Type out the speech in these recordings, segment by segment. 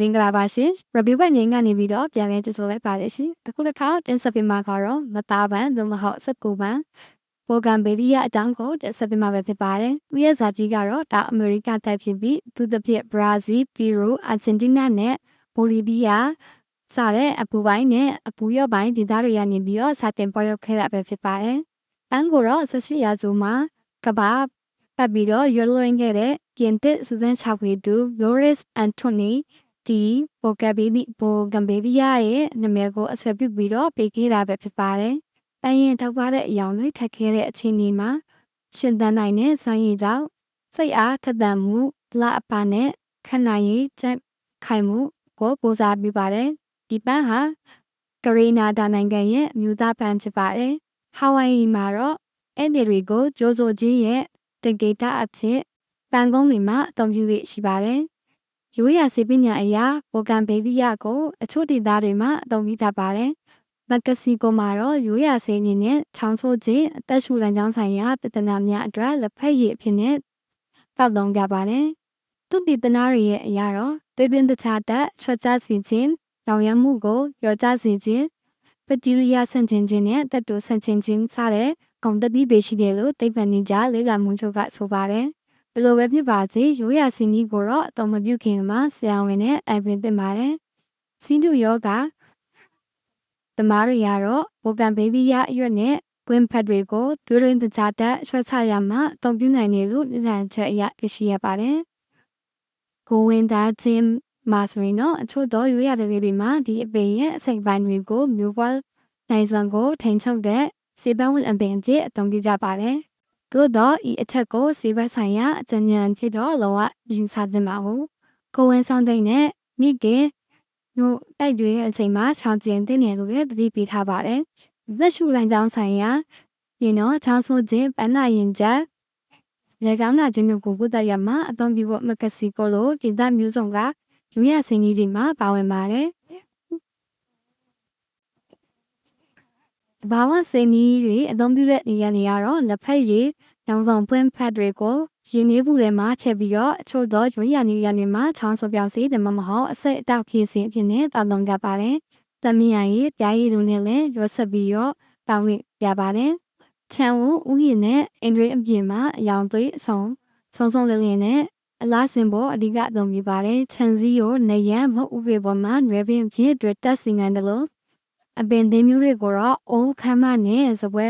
မင်္ဂလာပါရှင် review ဘက်ငိမ့်ကနေပြီးတော့ပြန်လည်ကြိုဆိုလိုက်ပါတယ်ရှင်အခုတစ်ခါတင်ဆက်ပေးမှာကတော့မသားပန်သို့မဟုတ်19ပန်ပိုဂမ်ဘေရီယာအကြောင်းကိုတင်ဆက်ပေးမှာပဲဖြစ်ပါတယ်သူရဲ့ဇာတိကတော့တောင်အမေရိကတိုက်ဖြစ်ပြီးသူသဖြင့်ဘရာဇီးပီရူအာဂျင်တီးနားနဲ့ဘိုလီဗီးယားစတဲ့အပူပိုင်းနဲ့အပူရော့ပိုင်းဒေသတွေကနေပြီးတော့စတင်ပေါ်ရောက်ခဲ့တာပဲဖြစ်ပါတယ်အန်ကိုတော့18ရာစုမှာကဘာပတ်ပြီးတော့ရွလွှင်းခဲ့တဲ့ပြင်သစ်စူဇန်ချာဝီတူ Loris Anthony ဒီပိုကဘီလီပိုကမ်ဘေဗီယာရဲ့နာမည်ကိုအဆွဲပြုပြီးတော့ပေးခဲ့တာပဲဖြစ်ပါတယ်။တိုင်းရင်ထောက်ပါတဲ့အယောင်တွေထက်ခဲတဲ့အခြေအနေမှာရှင်သန်နိုင်တဲ့စွမ်းရည်ကြောင့်စိတ်အားထက်သန်မှုလအပါနဲ့ခန္ဓာရည်ချက်ခိုင်မှုကိုပိုစားပြပါတယ်။ဒီပန်းဟာကရီနာဒါနိုင်ငံရဲ့အမျိုးသားပန်းဖြစ်ပါတယ်။ဟာဝိုင်ယီမှာတော့အဲ့ဒီတွေကိုဂျိုဇိုကြီးရဲ့တကေတာအဖြစ်ပန်းကုန်းတွေမှာအသုံးပြုရရှိပါတယ်။ ရိုးရာဆေးပညာအရာဘောကန်ဘေးရီယာကိုအချို့ဒေသတွေမှာအသုံးပြုတတ်ပါတယ်။မက္ကဆီကိုမှာတော့ရိုးရာဆေးအနေနဲ့ချောင်းဆိုးခြင်းအသက်ရှူလမ်းကြောင်းဆိုင်ရာပြဿနာများအတွက်လက်ဖက်ရည်အဖြစ်နဲ့တောက်သုံးကြပါတယ်။သူတည်တနာတွေရဲ့အရာတော့သွေးပင်တခြားတက်ချွတ်ကြစီခြင်း၊ရောင်ရမ်းမှုကိုရောကြစေခြင်းဘက်တီးရီးယားဆန့်ကျင်ခြင်းနဲ့တက်တူဆန့်ကျင်ခြင်းစတဲ့ကုန်တတိပေရှိတယ်လို့သိပ္ပံနည်းကြလေ့လာမှုချုပ်ကဆိုပါတယ်။ ဘယ်လိုပဲဖြစ်ပါစေရိုးရာစီနီးကိုတော့အတော်မပြုခင်မှာဆရာဝန်နဲ့အိုင်ပင်သင့်ပါတယ်။စီးတုယောဂသမားတွေကတော့ဘိုကန်ဘေဘီရအရွက်နဲ့ဝင်းဖက်တွေကိုဒူရင်းတကြတက်ဆွဲချရမှာအသုံးပြုနိုင်တယ်လို့လမ်းချက်အရသိရှိရပါတယ်။ကိုဝင်သားချင်းမှာဆိုရင်တော့အချို့သောရိုးရာတွေမှာဒီအပင်ရဲ့အစိမ်ပိုင်းတွေကိုမျိုးပွားနိုင်စွမ်းကိုထိန်ချုပ်တဲ့စေပန်းဝင်အပင်အဖြစ်အသုံးပြုကြပါတယ်။ သို့တော့ဤအချက်ကိုစေဘက်ဆိုင်ရာအကြံဉာဏ်ဖြစ်တော့လောကယူဆသင့်ပါဘူးကိုဝင်ဆောင်တဲ့နဲ့မိခင်တို့တိုက်တွေအချိန်မှာချောင်းကျင်တဲ့နယ်လို့လည်းသတိပေးထားပါတယ်သက်ရှုလိုင်းကြောင်းဆိုင်ရာရင်တော့ချောင်းဆိုးခြင်းပန်းနာရင်ချက်လေကောင်းနာခြင်းတို့ကိုကုသရမှာအသုံးပြုဖို့မကစီကိုလိုဒေသမျိုးစုံကလူရစင်ကြီးတွေမှာပါဝင်ပါတယ် ဘာဝစိန်ကြီးတွေအသုံးပြုတဲ့နေရာတွေကတော့လက်ဖက်ရည်၊ရောင်စုံပွင့်ဖက်တွေကိုရေနွေးဘူးထဲမှာထည့်ပြီးတော့အချို့သောရွေးရနေရနေမှာချောင်းဆိုပြောင်းစီဓမ္မမဟုတ်အစိတ်အတောက်ဖြည့်စီအဖြစ်နဲ့တောင်းတကြပါတယ်။သမီးရည်ပြားရည်တို့နဲ့လည်းရောဆက်ပြီးတော့တောင်းလို့ပြပါတယ်။ချန်ဝဥယျာဉ်နဲ့အင်ဒရီအပြင်မှာအယောင်သွေးအဆုံဆုံးဆုံးလင်းလင်းနဲ့အလားစင်ပေါ်အဓိကအသုံးပြုပါတယ်။ခြံစည်းရောနေရန်မဟုတ်ဥပေပေါ်မှာနွယ်ပင်ဖြစ်အတွက်တက်စီနိုင်တယ်လို့ အပင်သင်းမျိုးတွေကိုတော့အိုးခမ်းမနဲ့စပွဲ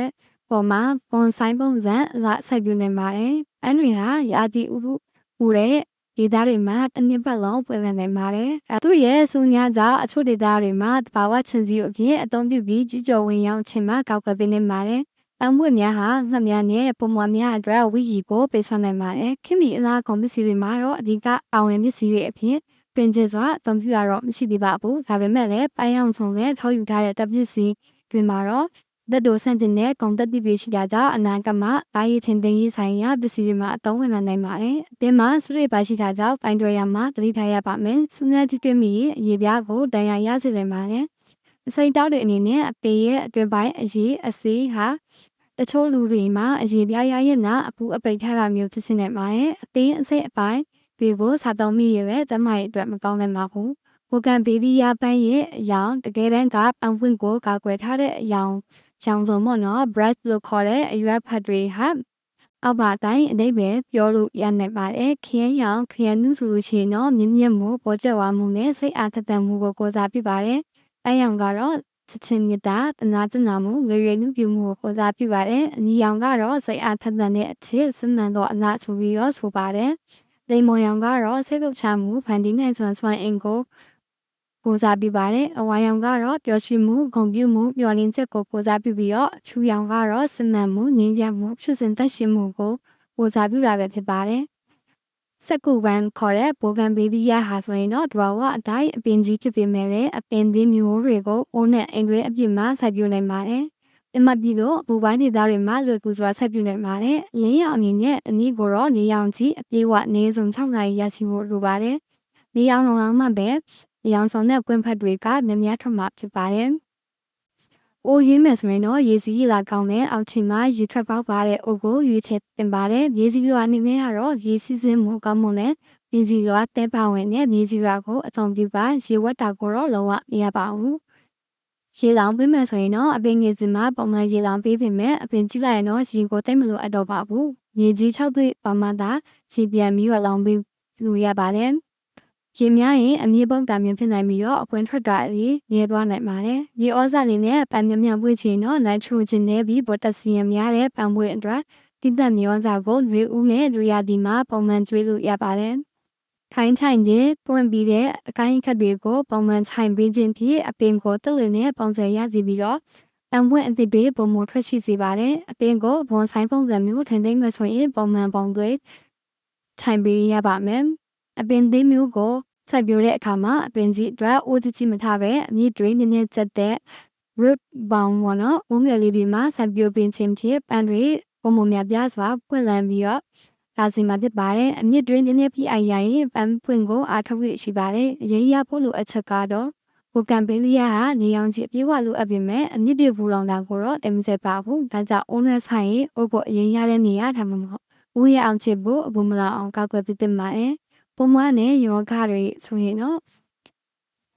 ပေါ်မှာပွန်ဆိုင်ပုံစံအလားဆက်ပြုနေပါတယ်။အန်ရီဟာရာသီဥတုပူတဲ့ဒေသတွေမှာတစ်နှစ်ပတ်လုံးပွင့်လည်နေပါတယ်။သူ့ရဲ့စူညာကြောင့်အချို့ဒေသတွေမှာတဘာဝချင်စီအဖြစ်အသုံးပြုပြီးကျူးကျော်ဝင်ရောက်ခြင်းမှာကောက်ကွယ်ပေးနေပါတယ်။အမွေများဟာငှက်များနဲ့ပုံမွားများအတွက်ဝီကြီးကိုပေးဆွနိုင်ပါတယ်။ခင်မီအလားကုန်ပစ္စည်းတွေမှာတော့အဓိကအောင်ဝင်ပစ္စည်းတွေအဖြစ် ပင်ကျစွာအသုံးပြုရတော့မရှိသေးပါဘူးဒါပေမဲ့လည်းပိုင်းအောင်ဆုံးနဲ့ထောက်ယူထားတဲ့တပ်ပစ္စည်းတွင်မှာတော့သက်တို့ဆန့်ကျင်တဲ့ကုန်သက်တိတွေရှိတာကြောင့်အနာဂတ်မှာတာရည်ထင်သိမ်းရေးဆိုင်ရာပစ္စည်းတွေမှာအသုံးဝင်နိုင်ပါတယ်။အပြင်မှာစုရိပါရှိတာကြောင့်ပိုင်းတွယ်ရမှာတတိထားရပါမယ်။စူးငါတိတွင်မီအရေးပြားကိုတန်ရာရစေနိုင်ပါတယ်။အစိမ်းတောက်တဲ့အနေနဲ့အပေရဲ့အတွင်ပိုင်းအရေးအစေးဟာတချို့လူတွေမှာအရေးပြားရရင်နာအပူအပိတ်ထားတာမျိုးဖြစ်နေပါတယ်။အသေးအစိတ်အပိုင်း ပေးဖို့စားသုံးမိရပဲကျမရဲ့အတွက်မကောင်းနိုင်ပါဘူး။ဝကန်ဘေဘီယာပန်းရဲ့အယောင်တကယ်တမ်းကပန်းပွင့်ကိုကာကွယ်ထားတဲ့အယောင်ရောင်စုံပေါ့နော် breast လို့ခေါ်တဲ့အရွက်ဖတ်တွေဟာအောက်ပါတိုင်းအတိတ်ပဲပြောလို့ရနိုင်ပါတယ်ခရမ်းရောင်ခရမ်းနုဆိုလို့ရှိရင်တော့မြင့်မြတ်မှုပေါ်ကျဝမှုနဲ့စိတ်အားထက်သန်မှုကိုကိုးစားပြုပါတယ်။အဲရောင်ကတော့ချစ်ချင်းမြတ်တာတနာကျင်နာမှုငရေနုပြုမှုကိုကိုးစားပြုပါတယ်။အနီရောင်ကတော့စိတ်အားထက်သန်တဲ့အချစ်စမှန်သောအလားဆိုပြီးတော့ဆိုပါတယ်။ လိမ္မော်ရောင်ကတော့စိတ်ကုပ်ချမှုဖန်တီးနိုင်စွမ်းစွမ်းအင်ကိုကိုစားပြုပါတယ်။အဝါရောင်ကတော့ပျော်ရွှင်မှုဂုဏ်ပြုမှုမျှော်လင့်ချက်ကိုကိုစားပြုပြီးတော့ချူရောင်ကတော့စနန်မှုငြိမ်းချမ်းမှုဖြစ်စဉ်သက်ရှင်မှုကိုကိုစားပြုတာပဲဖြစ်ပါတယ်။စက်ကူပန်ခေါ်တဲ့ဘောဂန်ဘေဘီယာဟာဆိုရင်တော့တဘာဝအတိုင်းအပင်ကြီးဖြစ်ပေမဲ့လည်းအပင်သေးမျိုးတွေကိုအိုးနဲ့အိမ်တွေအပြစ်မှာစိုက်ပျိုးနိုင်ပါတယ်။ အမတ်ပြီးတော့ဘူပိုင်းဒေသတွေမှာလွယ်ကူစွာဆက်ပြုနိုင်ပါတယ်။လင်းရောင်အနေနဲ့အနည်းကိုတော့နေရောင်ကြီးအပြေးဝနေဆုံး6နိုင်ရရှိဖို့လိုပါတယ်။နေရောင်လုံးအောင်မှပဲနေရောင်ဆောင်တဲ့ကွင်းဖက်တွေကမြများထွက်မှာဖြစ်ပါတယ်။အိုးရင်းမယ်ဆိုရင်တော့ရေစီးလာကောင်းတဲ့အောက်ချိန်မှာရေထွက်ပေါက်ပါတဲ့အိုးကိုရွေးချယ်တင်ပါတယ်။ရေစီးရွာနေနဲ့ကတော့ရေစီးစင်းမှုကောင်းမှုနဲ့မြေကြီးရွာတဲပါဝင်နဲ့မြေကြီးရွာကိုအသုံးပြုပါရေဝတ်တာကိုတော့လုံးဝမရပါဘူး ရေလောင်ပေးမယ်ဆိုရင်တော့အပင်ငယ်စမှာပုံမှန်ရေလောင်ပေးပေမဲ့အပင်ကြီးလိုက်ရင်တော့ရေကိုတိတ်မလို့အပ်တော့ပါဘူးမြေကြီး၆သွေးပါမှသာရေပြန်ပြီးတော့လောင်ပေးလို့ရပါတယ်ရေများရင်အမြေပုံတာမျိုးဖြစ်နိုင်ပြီးတော့အပွင့်ထွက်တာလေးနေသွားနိုင်ပါတယ်။ရေဩဇာလေးနဲ့ပန်မြမြပွေးချင်တော့နိုက်ထရိုဂျင်နဲ့ပြီးပိုတက်ဆီယမ်များတဲ့ပန်ပွေးအတွက်တိတက်မြေဩဇာကိုရွေးဦးနဲ့ဒူယာဒီမှာပုံမှန်ကျွေးလို့ရပါတယ်။ ထိုင်းထိုင်ခြင်းပွင့်ပြီးတဲ့အကိုင်းခက်တွေကိုပုံမှန်ထိုင်ပေးခြင်းဖြင့်အပင်ကိုတက်လည်နဲ့ပုံစံရစီပြီးတော့တံပွင့်အသစ်တွေပုံမထွက်ရှိစေပါတယ်။အပင်ကိုဘွန်ဆိုင်ပုံစံမျိုးထင်သိမ်းမှဆိုရင်ပုံမှန်ပုံတွေထိုင်ပေးရပါမယ်။အပင်သေးမျိုးကိုစိုက်ပျိုးတဲ့အခါမှာအပင်ကြီးအတွက်အိုးကြီးကြီးမထားပဲအမြင့်တွေနည်းနည်းကျက်တဲ့ root bound ပေါ့နော်။ဝန်းငယ်လေးတွေမှာစိုက်ပျိုးပင်ခြင်းဖြင့်ပန်းတွေပုံမများပြားစွာပွင့်လန်းပြီးတော့ ဒါစီမှာဖြစ်ပါတယ်။အမြင့်တွေနည်းနည်းပြိုင်ရရင်ပန်းပွင့်ကိုအားထုတ်ရရှိပါတယ်။အရေးရဖို့လိုအပ်ချက်ကတော့ဟိုကံပေးလျာကနေအောင်ကြီးအပြေးဝလိုအပ်ပေမဲ့အမြင့်တွေဘူလောင်တာကိုတော့တင်မစက်ပါဘူး။ဒါကြောင့် owner ဆိုင်ရင်အိုးဖို့အရေးရတဲ့နေရာထားမှာမဟုတ်။ဦးရအောင်ချစ်ဖို့အဘူမလောင်အောင်ကောက်ွယ်ပြစ်ပါတယ်။ပုံမှန်နဲ့ယောဂတွေဆိုရင်တော့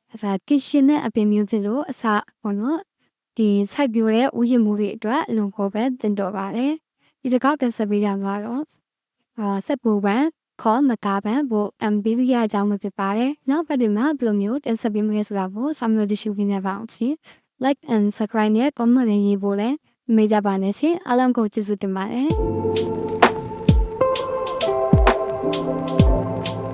အဲ့ဒါ kitchen နဲ့အပင်မျိုးတွေလို့အစပေါ့နော်ဒီစိုက်ပျိုးတဲ့ဥယျာဉ်မှုတွေအတွက်လုံကိုပဲတင်တော်ပါတယ်ဒီတစ်ခေါက်တင်ဆက်ပေးကြမှာတော့အာ စက်ပူပန်ခေါ်မတာပန်ဘိုအမ်ဘီလီယာအကြောင်းပဲဖြစ်ပါတယ်နောက်ပတ်ဒီမှာဘယ်လိုမျိုးတင်ဆက်ပေးမလဲဆိုတာကိုဆောင်းမျိုးတရှိပြနေပါအောင်ရှင် like and subscribe နဲ့ comment ရေးဖို့လည်းမေးကြပါနဲ့ရှင်အားလုံးကိုကျေးဇူးတင်ပါတယ်